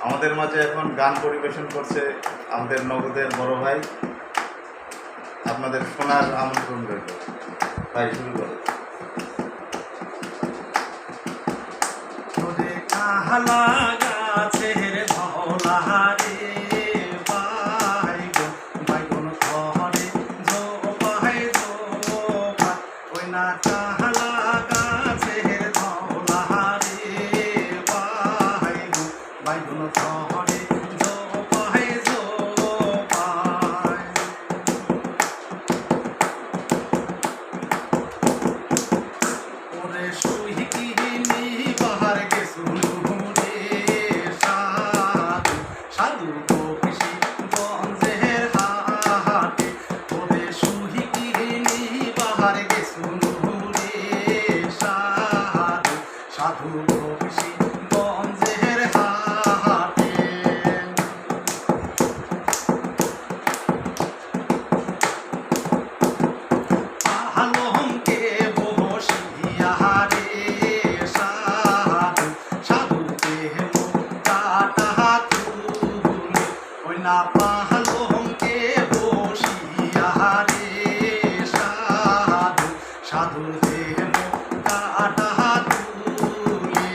আমাদের মাঝে এখন গান পরিবেশন করছে আমাদের নগদের বড় ভাই। আপনাদের শোনার আমন্ত্রণ রইল। ভাই, শুরু করো। কাহলা গাছের কাটা তুলে ওই না পাহলমকে বসিয়া রে সাধু সাধু দেহ কাটা তুলে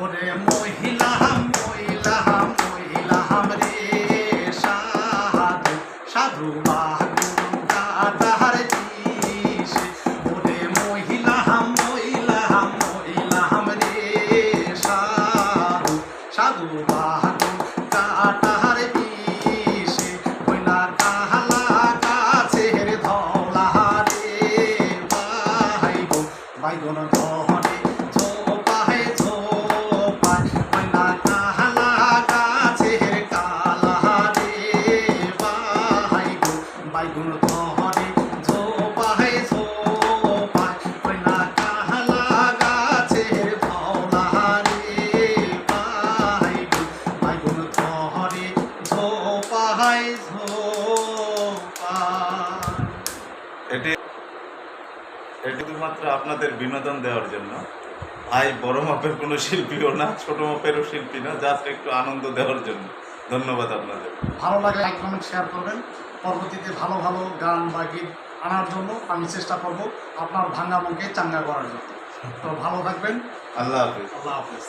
ওরে মহিলা মহিলা মহিলা রে সাধু সাধু বাহু সাধু এটি এটি শুধুমাত্র আপনাদের বিনোদন দেওয়ার জন্য। ভাই বড় মাপের কোনো শিল্পীও না ছোট মাপেরও শিল্পী না জাস্ট একটু আনন্দ দেওয়ার জন্য। ধন্যবাদ আপনাদের। ভালো লাগে লাইক কমেন্ট শেয়ার করবেন। পরবর্তীতে ভালো ভালো গান বা গীত আনার জন্য আমি চেষ্টা করব আপনার ভাঙ্গা মনকে চাঙ্গা করার জন্য। তো ভালো থাকবেন। আল্লাহ হাফিজ। আল্লাহ হাফেজ।